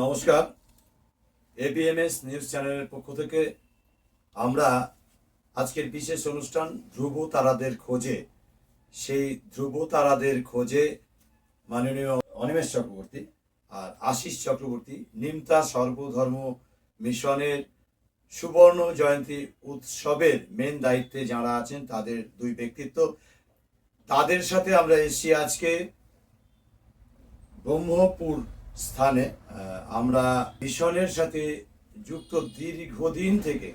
নমস্কার। এবিএমএস নিউজ চ্যানেলের পক্ষ থেকে আমরা আজকের বিশেষ অনুষ্ঠান ধ্রুব তারাদের খোঁজে। সেই ধ্রুব তারাদের খোঁজে মাননীয় অনিমেষ চক্রবর্তী আর আশিস চক্রবর্তী নিমতা সর্বধর্ম মিশনের সুবর্ণ জয়ন্তী উৎসবের মেন দায়িত্বে যারা আছেন তাদের দুই ব্যক্তিত্ব। তাদের সাথে আমরা এসেছি আজকে ব্রহ্মপুর স্থানে আমরা মিশনের সাথে যুক্ত দীর্ঘদিন থেকে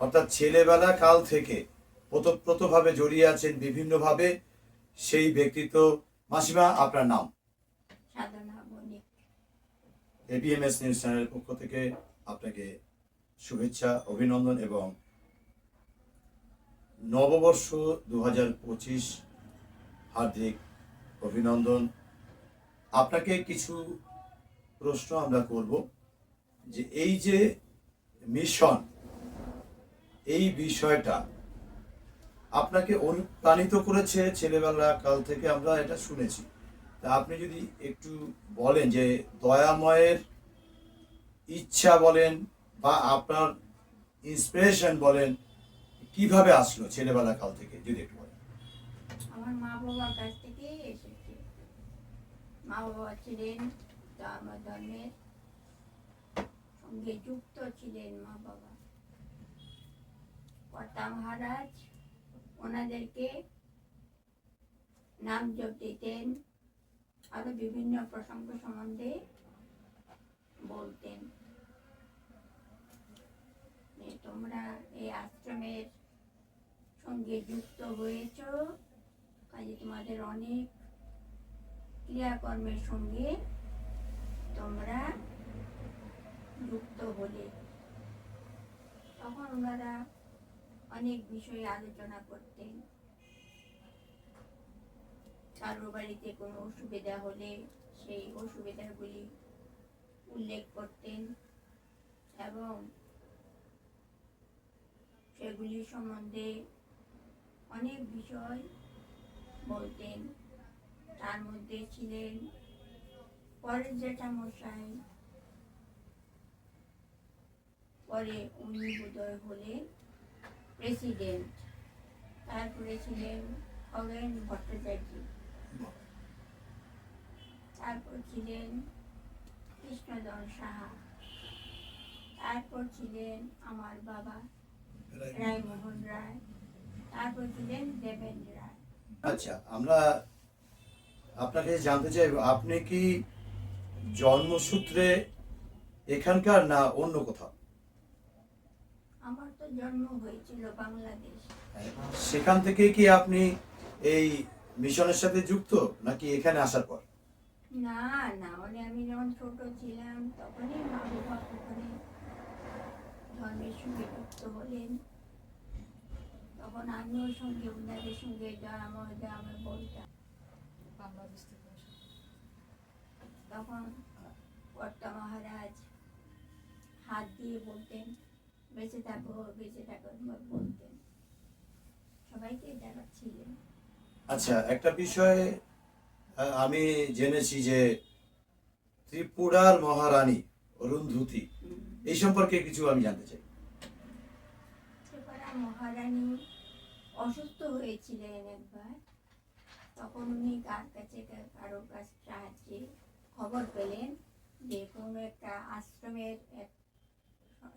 অর্থাৎ ছেলেবেলা কাল থেকে ওতপ্রোতভাবে জড়িয়ে আছেন বিভিন্নভাবে সেই ব্যক্তিত্ব মাসিমা আপনার নাম? এবিএমএস নিউজ চ্যানেলের পক্ষ থেকে আপনাকে শুভেচ্ছা অভিনন্দন এবং নববর্ষ দু হাজার পঁচিশ হার্দিক অভিনন্দন। আপনাকে কিছু প্রশ্ন আমরা করব যে এই যে মিশন, এই বিষয়টা আপনাকে অনুপ্রাণিত করেছে ছেলেবেলা কাল থেকে আমরা এটা শুনেছি। তা আপনি যদি একটু বলেন যে দয়াময়ের ইচ্ছা বলেন বা আপনার ইন্সপিরেশন বলেন, কীভাবে আসলো ছেলেবেলা কাল থেকে, যদি একটু বলেন। আমার মা বাবার কাছ থেকে এসেছে। মা বাবা ছিলেন ধর্মের সঙ্গে যুক্ত ছিলেন মা বাবা। কর্তা মহারাজ ওনাদেরকে নাম জপ দিতেন বিভিন্ন প্রসঙ্গ সম্বন্ধে বলতেন। তোমরা এই আশ্রমের সঙ্গে যুক্ত হয়েছ, কাজে তোমাদের অনেক ক্রিয়াকর্মের সঙ্গে তোমরা যুক্ত হলে। তখন ওনারা অনেক বিষয়ে আলোচনা করতেন। কারোর বাড়িতে কোনো অসুবিধা হলে সেই অসুবিধাগুলি উল্লেখ করতেন এবং সেগুলি সম্বন্ধে অনেক বিষয় বলতেন। তার মধ্যে ছিলেন পরের জ্যাঠামশাই পরে উনি বোধহয় হলেন প্রেসিডেন্ট তারপরে ছিলেন খগেন ভট্টাচার্য। তারপর ছিলেন কৃষ্ণদন সাহা। তারপর ছিলেন আমার বাবা রায়মোহন রায়। তারপর ছিলেন দেবেন রায়। আচ্ছা আমরা আপনাকে জানতে চাইব, আপনি কি জন্মসূত্রে এখানকার না অন্য কোথাও? আমার তো জন্ম হয়েছিল বাংলাদেশ। সেখান থেকে কি আপনি এই মিশনের সাথে যুক্ত নাকি এখানে আসার পর? না না মানে আমি যখন ছোট ছিলাম তখনই মা বাবা ওখানে ধর্মের সঙ্গে যুক্ত হলেন। তখন আমিও সঙ্গে ওনাদের সঙ্গে জড়াময় জড়াময় বলতাম বাংলাদেশ থেকে। তখন কর্তা মহারাজ হাত দিয়ে বলতেন বেঁচে থাকো বেঁচে থাকো বলতেন। সবাইকে দেখাচ্ছিলেন আচ্ছা একটা বিষয়ে আমি জেনেছি যে ত্রিপুরার মহারানী অরুন্ধতী এই সম্পর্কে কিছু আমি জানতে চাই। ত্রিপুরা মহারানী অসুস্থ হয়েছিলেন একবার। তখন উনি কার কাছে কারোর কাছ সাহায্যে খবর পেলেন যে কোনো একটা আশ্রমের এক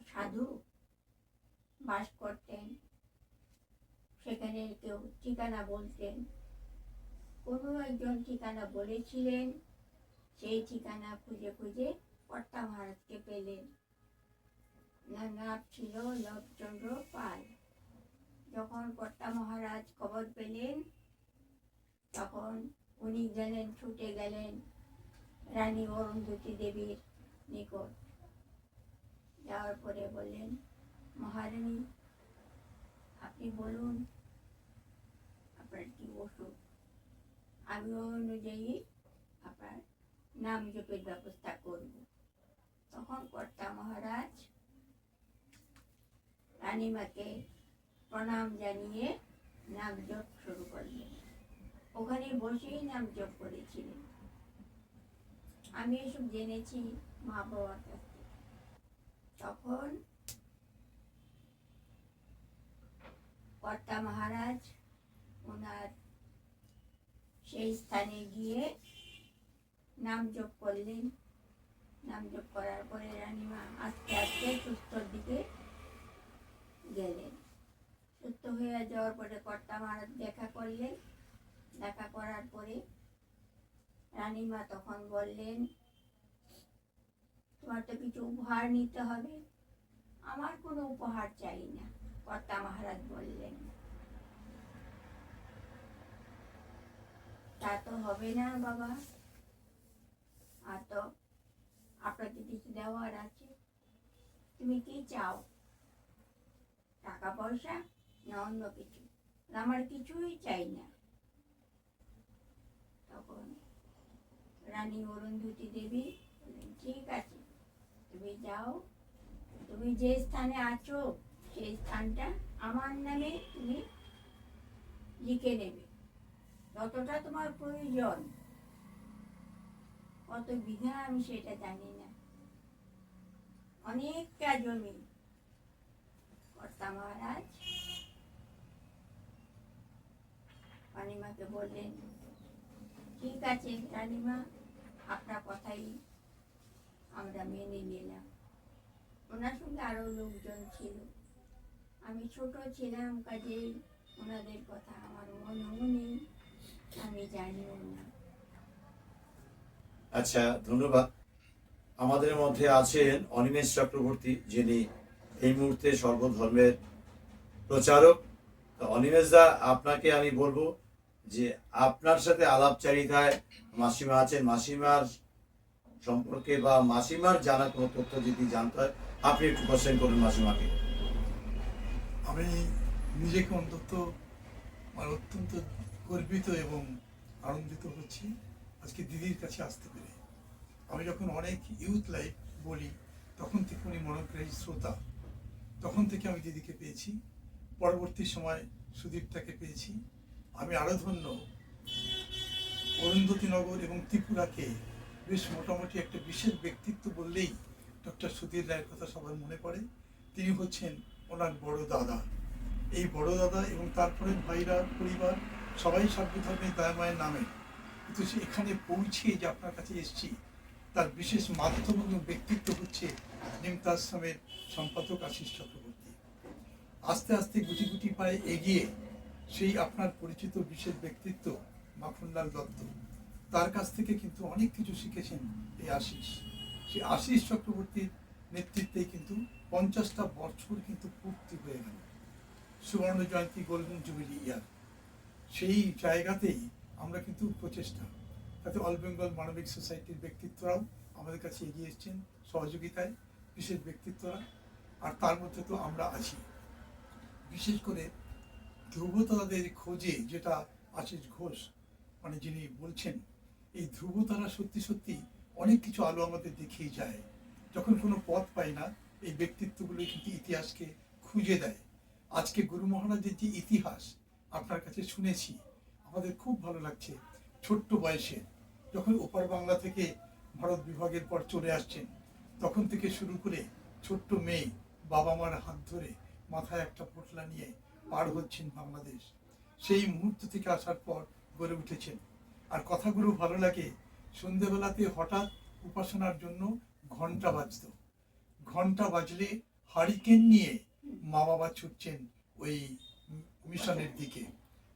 সাধু বাস করতেন। সেখানে কেউ ঠিকানা বলতেন। কোনো একজন ঠিকানা বলেছিলেন, সেই ঠিকানা খুঁজে খুঁজে কর্তা মহারাজকে পেলেন। ওনার নাম ছিল লবচন্দ্র পাল। যখন কর্তা মহারাজ খবর পেলেন, তখন উনি গেলেন, ছুটে গেলেন। রানী অরুন্ধতী দেবীর নিকট। যাওয়ার পরে বললেন, মহারানী, আপনি বলুন, আপনার কি অসুখ? আমি অনুযায়ী আপনার নাম জপের ব্যবস্থা করব। তখন কর্তা মহারাজ রানীমাকে প্রণাম জানিয়ে নাম জপ শুরু করলেন। ওখানে বসেই নাম জপ করেছিলেন। আমি এসব জেনেছি মা বাবার কাছ থেকে। তখন কর্তা মহারাজ ওনার সেই স্থানে গিয়ে নাম জপ করলেন। নাম জপ করার পরে রানীমা আস্তে আস্তে সুস্থর দিকে গেলেন। সুস্থ হয়ে যাওয়ার পরে কর্তা মহারাজ দেখা করলেন। দেখা করার পরে রানীমা তখন বললেন, তোমার তো কিছু উপহার নিতে হবে। আমার কোনো উপহার চাই না, কর্তা মহারাজ বললেন। তা তো হবে না বাবা। আর তো আপনাকে কিছু দেওয়ার আছে। তুমি কি চাও? টাকা পয়সা না অন্য কিছু? আমার কিছুই চাই না। তখন রানী অরুন্ধতী দেবী ঠিক আছে, তুমি যাও, তুমি যে স্থানে আছো, সেই স্থানটা আমার নামে তুমি লিখে নেবে। যতটা তোমার প্রয়োজন, কত বিঘা আমি সেটা জানি না। অনেকটা জমি কর্তা মহারাজ, রানীমাকে বললেন, ঠিক আছে, রানীমা আপনার কথাই আমরা মেনে নিলাম। ওনার সঙ্গে আরও লোকজন ছিল। আমি ছোট ছিলাম কাজেই ওনাদের কথা আমার মনেও নেই আমি জানিও না। আচ্ছা ধন্যবাদ। আমাদের মধ্যে আছেন অনিমেষ চক্রবর্তী, যিনি এই মুহূর্তে সর্বধর্মের প্রচারক। অনিমেষ দা, আপনাকে আমি বলব যে আপনার সাথে আলাপচারিতায় মাসিমা আছেন, মাসিমার সম্পর্কে বা মাসিমার জানা কোনো তথ্য যদি জানতে হয়, আপনি একটু কোশ্চেন করুন মাসিমাকে। আমি নিজেকে অন্তত আমার অত্যন্ত গর্বিত এবং আনন্দিত হচ্ছি। আজকে দিদির কাছে আসতে পেরে। আমি যখন অনেক ইউথ লাইফ বলি, তখন থেকে উনি মনোগ্রাহী শ্রোতা। তখন থেকে আমি দিদিকে পেয়েছি। পরবর্তী সময় সুদীপটাকে পেয়েছি। আমি আরও ধন্য অরুন্ধতী নগর এবং ত্রিপুরাকে বেশ মোটামুটি একটা বিশেষ ব্যক্তিত্ব বললেই ডক্টর সুধীর রায়ের কথা সবার মনে পড়ে। তিনি হচ্ছেন ওনার বড় দাদা। এই বড় দাদা এবং তারপরে ভাইরা, পরিবার সবাই সর্বধর্মের দায়মায়ের নামে। কিন্তু সে এখানে পৌঁছে যে আপনার কাছে এসেছি, তার বিশেষ মাধ্যম এবং ব্যক্তিত্ব হচ্ছে নিমতাশ্রমের সম্পাদক আশিস চক্রবর্তী। আস্তে আস্তে গুটি গুটি পায়ে এগিয়ে সেই আপনার পরিচিত বিশেষ ব্যক্তিত্ব, মাখনলাল দত্ত। তার কাছ থেকে কিন্তু অনেক কিছু শিখেছেন এই আশিস। সেই আশিস চক্রবর্তীর নেতৃত্বেই কিন্তু পঞ্চাশটা বছর কিন্তু পূর্তি হয়ে গেল। সুবর্ণ জয়ন্তী গোল্ডেন জুবিলি ইয়ার। সেই জায়গাতেই আমরা কিন্তু প্রচেষ্টা। তাতে অল বেঙ্গল মানবিক সোসাইটির ব্যক্তিত্বরাও আমাদের কাছে এগিয়ে এসেছেন সহযোগিতায়, বিশেষ ব্যক্তিত্বরা। আর তার মধ্যে তো আমরা আছি। বিশেষ করে ধ্রুবতারাদের খোঁজে যেটা আশিস ঘোষ মানে যিনি বলছেন, এই ধ্রুবতারা সত্যি সত্যি অনেক কিছু আলো আমাদের দেখিয়ে যায়। যখন কোনো পথ পাই না, এই ব্যক্তিত্বগুলো কিন্তু ইতিহাসকে খুঁজে দেয়। আজকে গুরু মহারাজের যে ইতিহাস, আপনার কাছে শুনেছি, আমাদের খুব ভালো লাগছে। ছোট্ট বয়সে যখন ওপার বাংলা থেকে ভারত বিভাগের পর চলে আসছেন, তখন থেকে শুরু করে ছোট্ট মেয়ে বাবা মার হাত ধরে মাথায় একটা পোটলা নিয়ে পার হচ্ছেন বাংলাদেশ। সেই মুহূর্ত থেকে আসার পর গড়ে উঠেছেন। আর কথাগুলো ভালো লাগে, সন্ধেবেলাতে হঠাৎ উপাসনার জন্য ঘণ্টা বাজতো। ঘণ্টা বাজলে হারিকেন নিয়ে মা বাবা ছুটছেন ওই মিশনের দিকে।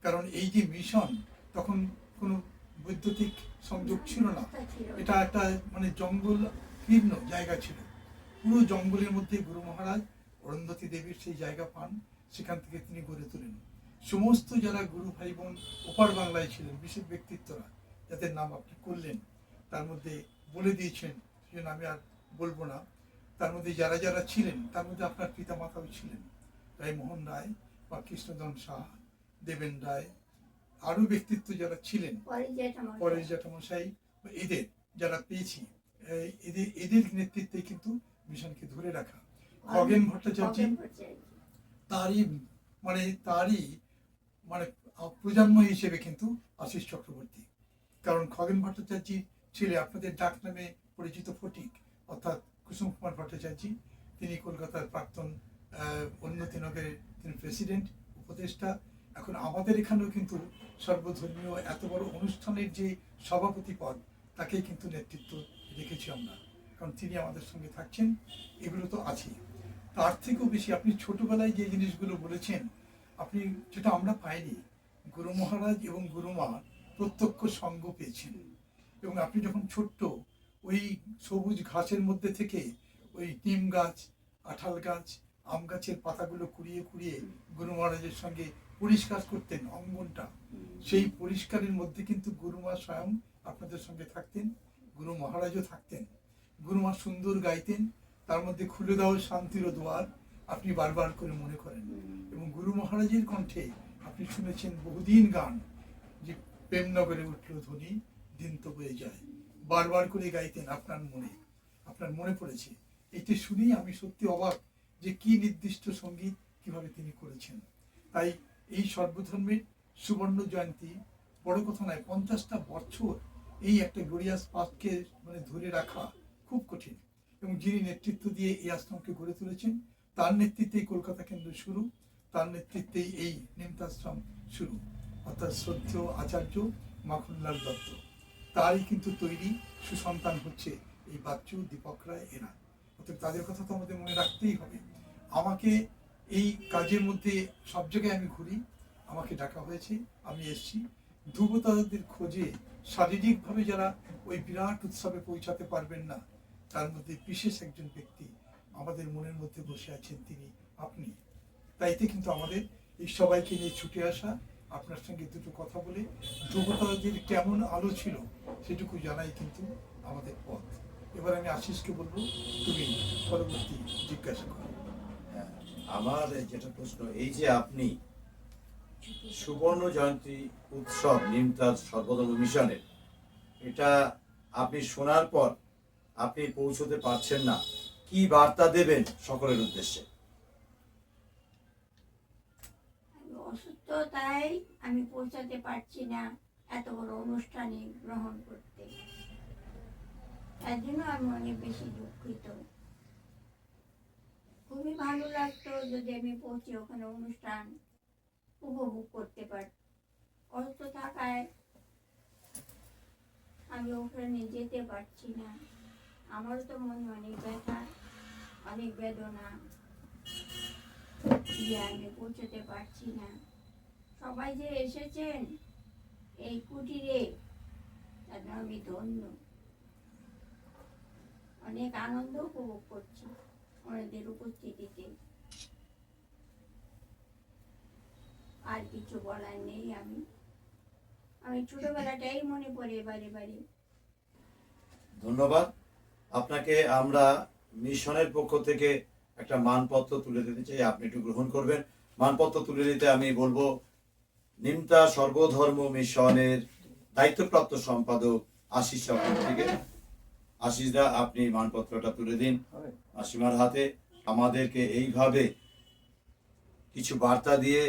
কারণ এই যে মিশন, তখন কোনো বৈদ্যুতিক সংযোগ ছিল না। ব্যবস্থা ছিল না। এটা একটা মানে জঙ্গল কীর্ণ জায়গা ছিল। পুরো জঙ্গলের মধ্যে গুরু মহারাজ অরুন্ধতী দেবীর সেই জায়গা পান। সেখান থেকে তিনি গড়ে তোলেন সমস্ত যারা গুরু ভাই বোন ওপার বাংলায় ছিলেন বিশেষ ব্যক্তিত্বরা যাদের নাম আপনি করলেন তার মধ্যে বলে দিয়েছেন সেজন্য আমি আর বলব না তার মধ্যে যারা যারা ছিলেন তার মধ্যে আপনার পিতা মাতাও ছিলেন রায়মোহন রায় বা কৃষ্ণধন সাহা দেবেন রায় আরও ব্যক্তিত্ব যারা ছিলেন। পরেশ জ্যাঠামশাই বা এদের যারা পেয়েছি এদের এদের নেতৃত্বে কিন্তু মিশনকে ধরে রাখা খগেন ভট্টাচার্য। তারই মানে তারই মানে প্রজন্ম হিসেবে কিন্তু আশিস চক্রবর্তী। কারণ খগেন ভট্টাচার্যের ছেলে আপনাদের ডাক নামে পরিচিত ফটিক, অর্থাৎ কুসুম কুমার ভট্টাচার্য। তিনি কলকাতার প্রাক্তন উন্নতি নগরের তিনি প্রেসিডেন্ট, উপদেষ্টা। এখন আমাদের এখানেও কিন্তু সর্বধর্মীয় এত বড় অনুষ্ঠানের যে সভাপতি পদ তাকে কিন্তু নেতৃত্ব রেখেছি আমরা। কারণ তিনি আমাদের সঙ্গে থাকছেন, এগুলো তো আছেই। তার থেকেও বেশি আপনি ছোটবেলায় যে জিনিসগুলো বলেছেন, আপনি যেটা আমরা পাইনি, গুরু মহারাজ এবং গুরুমা প্রত্যক্ষ সঙ্গ পেয়েছেন। এবং আপনি যখন ছোট্ট, ওই সবুজ ঘাসের মধ্যে থেকে ওই নিম গাছ, আঠাল গাছ, আম গাছের পাতাগুলো কুড়িয়ে কুড়িয়ে গুরু মহারাজের সঙ্গে পরিষ্কার করতেন অঙ্গনটা, সেই পরিষ্কারের মধ্যে কিন্তু গুরুমা স্বয়ং আপনাদের সঙ্গে থাকতেন, গুরু মহারাজও থাকতেন। গুরুমা সুন্দর গাইতেন তার মধ্যে খুলে দাও শান্তির দ্বার আপনি বারবার করে মনে করেন। এবং গুরু মহারাজের কণ্ঠে আপনি শুনেছেন বহুদিন গান, যে প্রেমনগরে উঠল ধ্বনি, দিন তো বয়ে যায়। বারবার করে গাইতেন আপনার মনে আপনার মনে পড়েছে। এটি শুনেই আমি সত্যি অবাক যে কি নির্দিষ্ট সংগীত কীভাবে তিনি করেছেন। তাই এই সর্বধর্মের সুবর্ণ জয়ন্তী, বড় কথা নয়, পঞ্চাশটা বছর এই একটা গ্লোরিয়াস পাস্টকে মানে ধরে রাখা খুব কঠিন। এবং যিনি নেতৃত্ব দিয়ে এই আশ্রমকে গড়ে তুলেছেন, তার নেতৃত্বেই কলকাতা কেন্দ্র শুরু, তার নেতৃত্বেই এই নিমতাশ্রম শুরু। অর্থাৎ শ্রদ্ধেয় আচার্য মাখনলাল দত্ত। তারই কিন্তু তৈরি সুসন্তান হচ্ছে এই বাচ্চু দীপক রায় এরা। অর্থাৎ তাদের কথা তো আমাদের মনে রাখতেই হবে। আমাকে এই কাজের মধ্যে সব জায়গায় আমি ঘুরি, আমাকে ডাকা হয়েছে, আমি এসেছি। ধ্রুবতাদের খোঁজে শারীরিকভাবে যারা ওই বিরাট উৎসবে পৌঁছাতে পারবেন না তার মধ্যে বিশেষ একজন ব্যক্তি আমাদের মনের মধ্যে বসে আছেন তিনি আপনি। তাইতে কিন্তু আমাদের এই সবাইকে নিয়ে ছুটে আসা আপনার সঙ্গে দুটো কথা বলে ধ্রুবতারাদের কেমন আলো ছিল সেটুকু জানাই কিন্তু আমাদের পথ। এবার আমি আশিসকে বলব তুমি পরবর্তী জিজ্ঞাসা করো। হ্যাঁ, আমার যেটা প্রশ্ন এই যে আপনি সুবর্ণ জয়ন্তী উৎসব নিমতাজ সর্বধর্ম মিশনের এটা আপনি শোনার পর আপনি পৌঁছতে পারছেন না। কি বার্তা দেবেন সকলের উদ্দেশ্যে? অসুস্থ, তাই আমি পৌঁছাতে পারছি না এত বড় অনুষ্ঠানে গ্রহণ করতে। তার জন্য আমি অনেক বেশি দুঃখিত। খুবই ভালো লাগতো যদি আমি পৌঁছে ওখানে অনুষ্ঠান উপভোগ করতে পারত অসুস্থ থাকায় আমি ওখানে যেতে পারছি না। আমারও তো মনে অনেক ব্যথা, অনেক বেদনা। আমি পৌঁছতে পারছি না। সবাই যে এসেছেন এই কুটিরে তাদের আমি ধন্য। অনেক আনন্দ উপভোগ করছি ওনাদের উপস্থিতিতে। আর কিছু বলার নেই আমি। আমি ছোটবেলাটাই মনে পড়ে বারে বারে। ধন্যবাদ। আপনাকে আমরা মিশনের পক্ষ থেকে একটা মানপত্র তুলে দিতে চাই। আপনি একটু গ্রহণ করবেন। মানপত্র তুলে দিতে আমি বলব, নিমতা সর্বধর্ম মিশনের দায়িত্বপ্রাপ্ত সম্পাদক আশিস চক্রবর্তীকে আশিস দা আপনি মানপত্রটা তুলে দিন মাসিমার হাতে। আমাদেরকে এইভাবে কিছু বার্তা দিয়ে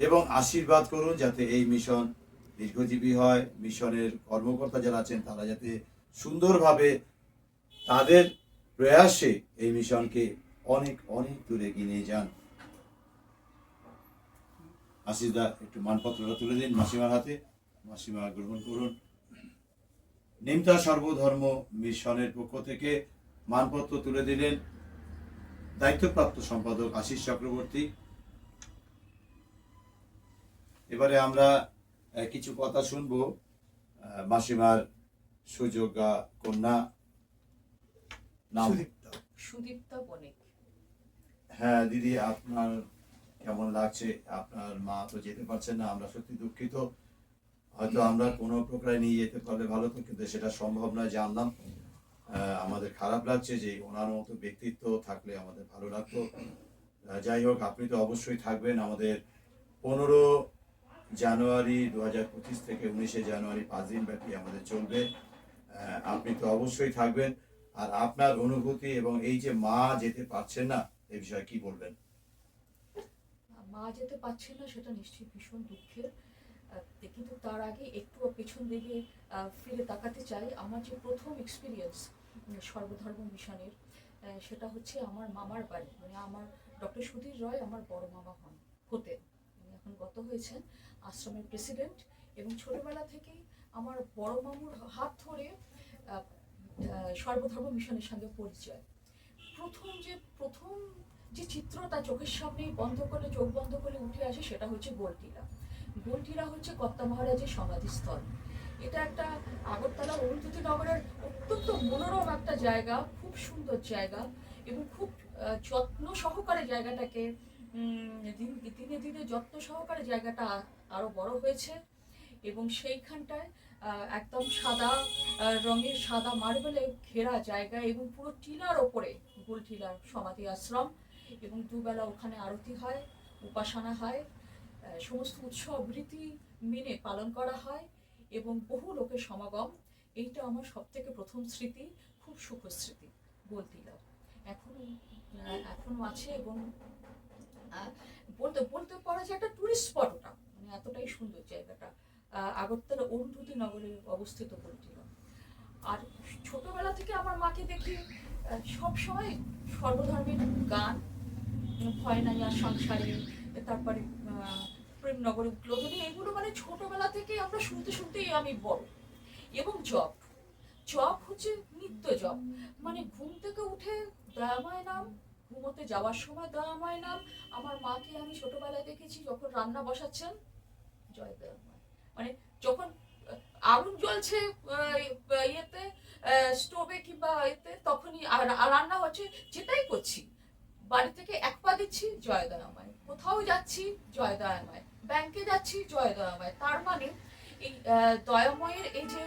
এবং আশীর্বাদ করুন যাতে এই মিশন দীর্ঘজীবী হয়। মিশনের কর্মকর্তা যারা আছেন, তারা যাতে সুন্দরভাবে তাদের প্রয়াসে এই মিশনকে অনেক অনেক দূরে এগিয়ে নিয়ে যান। আশিসদা একটু মানপত্রটা তুলে দিন মাসিমার হাতে। মাসিমা গ্রহণ করুন। নিমতা সর্বধর্ম মিশনের পক্ষ থেকে মানপত্র তুলে দিলেন দায়িত্বপ্রাপ্ত সম্পাদক আশিস চক্রবর্তী। এবারে আমরা কিছু কথা শুনব মাসিমার সুযোগা কন্যা নাম? সুদীপ্তা। সুদীপ্তা বণিক। হ্যাঁ দিদি আপনার কেমন লাগছে? আপনার মা তো যেতে পারছেন না আমরা সত্যি দুঃখিত। হয়তো আমরা কোনো প্রকারে নিয়ে যেতে পারলে ভালো তো কিন্তু সেটা সম্ভব নয় জানলাম। আহ, আমাদের খারাপ লাগছে যে ওনার মতো ব্যক্তিত্ব থাকলে আমাদের ভালো লাগতো। যাই হোক আপনি তো অবশ্যই থাকবেন। আমাদের পনেরো জানুয়ারি দু হাজার পঁচিশ থেকে উনিশে জানুয়ারি পাঁচ দিন ব্যাপী আমাদের চলবে। আহ, আপনি তো অবশ্যই থাকবেন। আর আপনার অনুভূতি এবং এই যে মা যেতে পারছেন না, এ বিষয়ে কি বলবেন? মা যেতে পারছে না, সেটা নিশ্চয়ই ভীষণ দুঃখের। কিন্তু তার আগে একটু পেছন দিকে ফিরে তাকাতে চাই। আমার যে প্রথম এক্সপিরিয়েন্স সর্বধর্ম মিশনের সেটা হচ্ছে আমার মামার বাড়ি। মানে আমার ডক্টর সুধীর রয় আমার বড় মামা হন, হতেন। উনি এখন গত হয়েছেন আশ্রমের প্রেসিডেন্ট এবং ছোটবেলা থেকেই আমার বড় মামুর হাত ধরে সর্বধর্ম মিশনের সঙ্গে পরিচয়। প্রথম যে প্রথম যে চিত্র চিত্রটা চোখের সামনে বন্ধ করে চোখ বন্ধ করে উঠে আসে, সেটা হচ্ছে গোলটিলা। গোলটিলা হচ্ছে কর্তা মহারাজের সমাধিস্থল। এটা একটা আগরতলা অরুন্ধতী নগরের অত্যন্ত মনোরম একটা জায়গা, খুব সুন্দর জায়গা এবং খুব যত্ন সহকারে জায়গাটাকে দিন, দিনে যত্ন সহকারে জায়গাটা আরও বড় হয়েছে এবং সেইখানটায় একদম সাদা রঙের সাদা মার্বেলে ঘেরা জায়গা এবং পুরো টিলার ওপরে গোল টিলার সমাধি আশ্রম এবং দুবেলা ওখানে আরতি হয় উপাসনা হয় সমস্ত উৎসব রীতি মেনে পালন করা হয় এবং বহু লোকের সমাগম। এইটা আমার সব থেকে প্রথম স্মৃতি খুব সুখ স্মৃতি গোলটিলা এখনও এখনও আছে এবং বলতে বলতে পারা যায় একটা টুরিস্ট স্পট ওটা। মানে এতটাই সুন্দর জায়গাটা। আহ, আগরতলা অরুন্ধতী নগরে অবস্থিত গোলটিলা আর ছোটবেলা থেকে আমার মাকে দেখি সবসময় সর্বধর্মের গান নাই সংসারে তারপরে আহ, প্রেমনগরে উদ্বোধনী এগুলো মানে ছোটবেলা থেকে আমরা শুনতে শুনতেই আমি বড়। এবং জব জব হচ্ছে নিত্য জব মানে ঘুম থেকে উঠে দয়াময় নাম ঘুমোতে যাওয়ার সময় দয়াময় নাম। আমার মাকে আমি ছোটবেলায় দেখেছি যখন রান্না বসাচ্ছেন জয় দয়াময়। মানে যখন আগুন জ্বলছে ইয়েতে স্টোভে কিংবা এতে তখনই রান্না হচ্ছে যেটাই করছি। বাড়ি থেকে এক পা দিচ্ছি, জয় দয়াময়। কোথাও যাচ্ছি, জয় দয়াময়। ব্যাংকে যাচ্ছি, জয় দয়াময়। তার মানে এই দয়াময়ের এই যে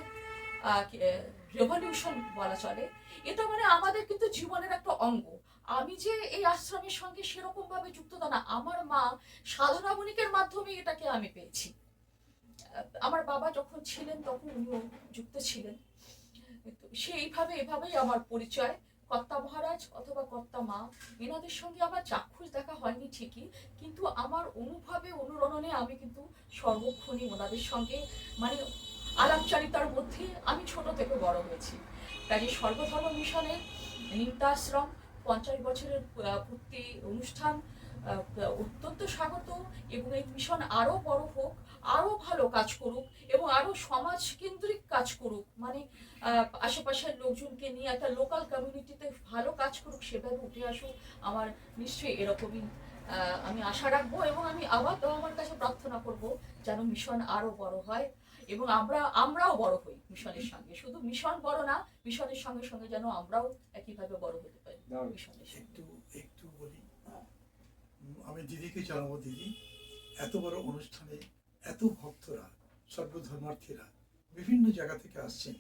রেভলিউশন বলা চলে, এটা মানে আমাদের কিন্তু জীবনের একটা অঙ্গ। আমি যে এই আশ্রমের সঙ্গে সেরকম ভাবে যুক্ত না, আমার মা সাধনা বণিকের মাধ্যমে এটাকে আমি পেয়েছি। আমার বাবা যখন ছিলেন, তখন উনিও যুক্ত ছিলেন। সেইভাবে এভাবেই আমার পরিচয়। কর্তা মহারাজ অথবা কর্তা মা, এনাদের সঙ্গে আমার চাক্ষুষ দেখা হয়নি ঠিকই, কিন্তু আমার অনুভবে, অনুরণনে আমি কিন্তু সর্বক্ষণই ওনাদের সঙ্গে মানে আলাপচারিতার মধ্যে আমি ছোট থেকে বড় হয়েছি। কাজে সর্বধর্ম মিশনের নিন্দাশ্রম পঞ্চাশ বছরের পূর্তি অনুষ্ঠান অত্যন্ত স্বাগত। এবং এই মিশন আরও বড় হোক আরও ভালো কাজ করুক এবং আরও সমাজ কেন্দ্রিক কাজ করুক। মানে আহ, আশেপাশের লোকজনকে নিয়ে একটা লোকাল কমিউনিটিতে ভালো কাজ করুক সেভাবে উঠে আসুক আমার নিশ্চয়ই এরকমই আমি আশা রাখব এবং আমি আবার তো আমার কাছে প্রার্থনা করব যেন মিশন আরও বড় হয় এবং আমরা আমরাও বড় হই মিশনের সঙ্গে। শুধু মিশন বড় না মিশনের সঙ্গে সঙ্গে যেন আমরাও একইভাবে বড় হতে পারি মিশনের একটু একটু বলি আমি দিদিকে জানাব দিদি এত বড় অনুষ্ঠানে এত ভক্তরা সর্বধর্মার্থীরা বিভিন্ন জায়গা থেকে আসছেন।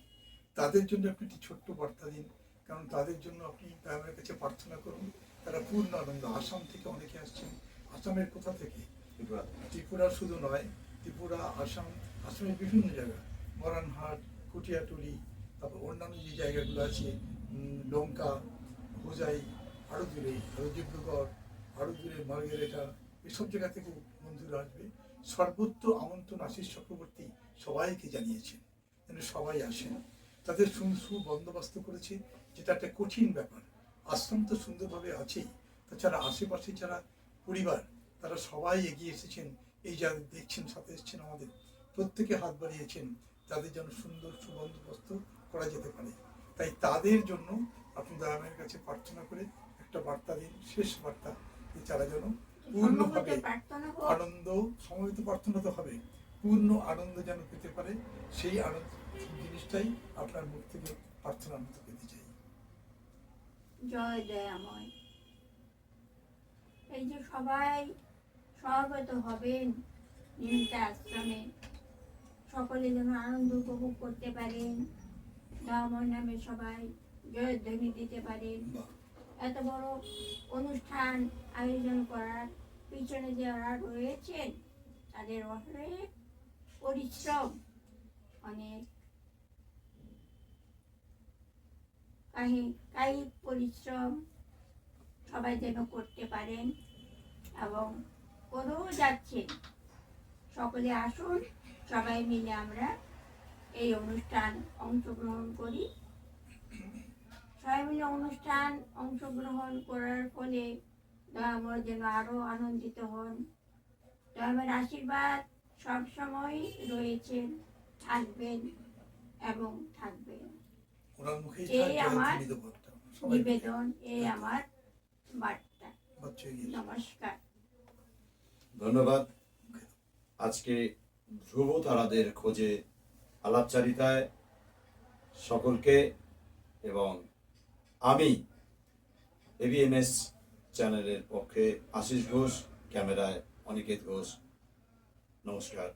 তাদের জন্য আপনি একটি ছোট্ট বার্তা দিন। কারণ তাদের জন্য আপনি দয়ামের কাছে প্রার্থনা করুন। তারা পূর্ণ আনন্দ আসাম থেকে অনেকে আসছেন। আসামের কোথা থেকে? ত্রিপুরা। ত্রিপুরা শুধু নয় ত্রিপুরা আসাম আসামের বিভিন্ন জায়গা। মরানহাট কুটিয়াটুলি তারপর অন্যান্য যে জায়গাগুলো আছে লঙ্কা হোজাই আরও দূরে আরও ডিব্রুগড় আরও দূরে মার্গেরেটা এসব জায়গা থেকেও বন্ধুরা আসবে। সর্বত্র আমন্ত্রণ আশিস চক্রবর্তী সবাইকে জানিয়েছেন, যেন সবাই আসেন। তাদের সু সু বন্দোবস্ত করেছে, যেটা একটা কঠিন ব্যাপার। আশ্রম তো সুন্দরভাবে আছেই। তাছাড়া আশেপাশে যারা পরিবার, তারা সবাই এগিয়ে এসেছেন। এই যা দেখছেন, সাথে এসেছেন আমাদের, প্রত্যেকে হাত বাড়িয়েছেন তাদের যেন সুন্দর সুবন্দোবস্ত করা যেতে পারে। তাই তাদের জন্য আপনি দয়ামের কাছে প্রার্থনা করে একটা বার্তা দিন, শেষ বার্তা, যে তারা যেন প্রার্থনা হোক। আনন্দ সমবেত প্রার্থনা তো হবে। পূর্ণ আনন্দ যেন পেতে পারে সেই আনন্দ জিনিসটাই আপনার মুখ থেকে প্রার্থনার মতো পেতে চাই। জয় দয়াময় এই যে সবাই সর্বত হবেন নিমতা আশ্রমে। সকলে যেন আনন্দ উপভোগ করতে পারেন। দয়াময় নামে সবাই জয় জয়ধ্বনি দিতে পারেন। এত বড় অনুষ্ঠান আয়োজন করার পিছনে যারা রয়েছেন, তাদের অনেক পরিশ্রম, অনেক কায়িক পরিশ্রম সবাই যেন করতে পারেন এবং করেও যাচ্ছেন। সকলে আসুন, সবাই মিলে আমরা এই অনুষ্ঠান অংশগ্রহণ করি। সবাই মিলে অনুষ্ঠান অংশগ্রহণ করার ফলে দয়াময় যেন আরও আনন্দিত হন। দয়ামের আশীর্বাদ সবসময় রয়েছেন থাকবেন এবং থাকবেন। এই আমার নিবেদন এই আমার বার্তা। নমস্কার। ধন্যবাদ। আজকে ধ্রুব তারাদের খোঁজে আলাপচারিতায় সকলকে এবং আমি এবিএনএস চ্যানেলের পক্ষে আশিস ঘোষ ক্যামেরায় অনিকেত ঘোষ। নমস্কার।